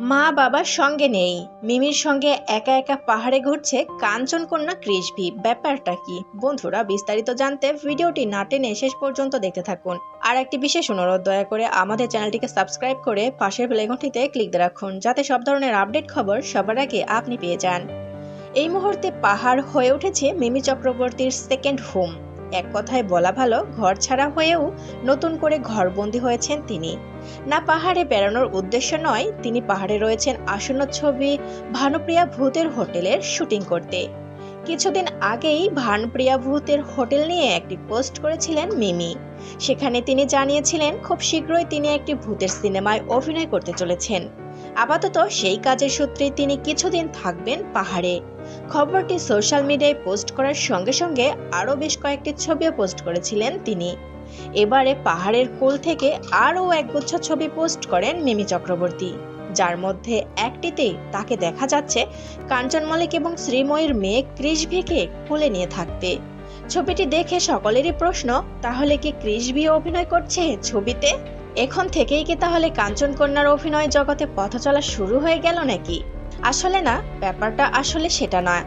মা বাবার সঙ্গে নেই। মিমির সঙ্গে একা একা পাহাড়ে ঘুরছে কাঞ্চনকন্যা কৃষভি ব্যাপারটা কি? বন্ধুরা, বিস্তারিত জানতে ভিডিওটি না টেনে শেষ পর্যন্ত দেখতে থাকুন। আর একটি বিশেষ অনুরোধ, দয়া করে আমাদের চ্যানেলটিকে সাবস্ক্রাইব করে পাশের বেলাইকনটিতে ক্লিক রাখুন, যাতে সব ধরনের আপডেট খবর সবার আগে আপনি পেয়ে যান। এই মুহূর্তে পাহাড় হয়ে উঠেছে মিমি চক্রবর্তীর সেকেন্ড হোম এক কথায় বলা ভালো, ঘর ছাড়া হয়েও নতুন করে ঘরবন্দি হয়েছেন তিনি। না পাহাড়ে বেড়ানোর উদ্দেশ্য নয়, তিনি পাহাড়ে রয়েছেন আসন্ন ছবি ভানুপ্রিয়া ভূতের হোটেলের শুটিং করতে। কিছুদিন আগেই ভানুপ্রিয়া ভূতের হোটেল নিয়ে একটি পোস্ট করেছিলেন মিমি। সেখানে তিনি জানিয়েছিলেন, খুব শীঘ্রই তিনি একটি ভূতের সিনেমায় অভিনয় করতে চলেছেন। আপাতত সেই কাজের সূত্রে তিনি কিছুদিন থাকবেন পাহাড়ে। খবরটি সোশ্যাল মিডিয়ায় পোস্ট করার সঙ্গে সঙ্গে আরও বেশ কয়েকটি ছবিও পোস্ট করেছিলেন তিনি। এবারে পাহাড়ের কোল থেকে আরও একগুচ্ছ ছবি পোস্ট করেন মিমি চক্রবর্তী। যার মধ্যে একটিতেই তাকে দেখা যাচ্ছে কাঞ্চন মল্লিক এবং শ্রীময়ীর মেয়ে ক্রিসভিকে কোলে নিয়ে থাকতে। ছবিটি দেখে সকলেরই প্রশ্ন, তাহলে কি ক্রিসভি অভিনয় করছে ছবিতে? এখন থেকেই কি তাহলে কাঞ্চন কন্যার অভিনয় জগতে পথ চলা শুরু হয়ে গেল নাকি? আসলে না, ব্যাপারটা আসলে সেটা নয়।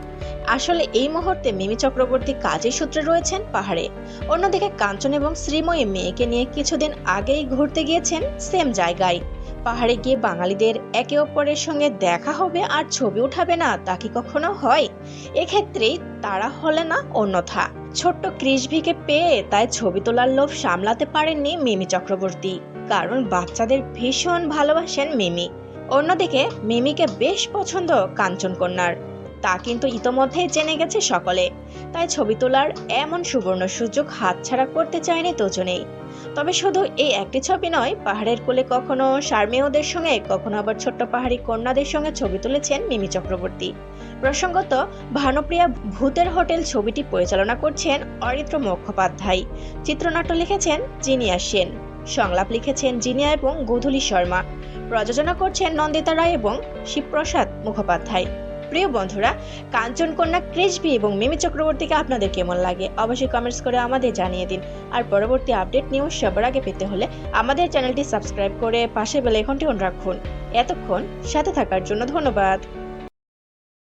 আসলে এই মুহূর্তে মিমি চক্রবর্তী কাজের সূত্রে রয়েছেন পাহাড়ে। অন্যদিকে কাঞ্চন এবং শ্রীময়ী মেয়েকে নিয়ে কিছুদিন আগেই ঘুরতে গিয়েছেন সেম জায়গায়। পাহাড়ে গিয়ে বাঙালিদের একে অপরের সঙ্গে দেখা হবে আর ছবি উঠাবে না, তা কি কখনো হয়? এক্ষেত্রেই তারা হলে না অন্যথা। ছোট্ট ক্রিসভিকে পেয়ে তাই ছবি তোলার লোভ সামলাতে পারেননি মিমি চক্রবর্তী। কারণ বাচ্চাদের ভীষণ ভালোবাসেন মিমি। অন্যদিকে মিমিকে বেশ পছন্দ কাঞ্চন কন্যার। তা কিন্তু ইতোমধ্যেই জেনে গেছে সকলে। তাই ছবি তোলার এমন সুবর্ণ সুযোগ হাতছাড়া করতে চায়নি দুজনেই। তবে শুধু এই একটি ছবি নয়, পাহাড়ের কোলে কখনো শারমেয়দের সঙ্গে, কখনো আবার ছোট্ট পাহাড়ি কন্যাদের সঙ্গে ছবি তুলেছেন মিমি চক্রবর্তী। প্রসঙ্গত, ভানুপ্রিয়া ভূতের হোটেল ছবিটি পরিচালনা করছেন অরিত্র মুখোপাধ্যায়। চিত্রনাট্য লিখেছেন জিনিয়া সেন। সংলাপ লিখেছেন জিনিয়া এবং গোধূলি শর্মা। প্রযোজনা করছেন নন্দিতা রায় এবং শিবপ্রসাদ মুখোপাধ্যায়। প্রিয় বন্ধুরা কাঞ্চন কন্যা ক্রিসবি এবং মিমি চক্রবর্তীকে আপনাদের কেমন লাগে অবশ্যই কমেন্টস করে আমাদের জানিয়ে দিন। আর পরবর্তী আপডেট নিউজ সবার আগে পেতে হলে আমাদের চ্যানেলটি সাবস্ক্রাইব করে পাশে বেল আইকনটি অন রাখুন। এতক্ষণ সাথে থাকার জন্য ধন্যবাদ।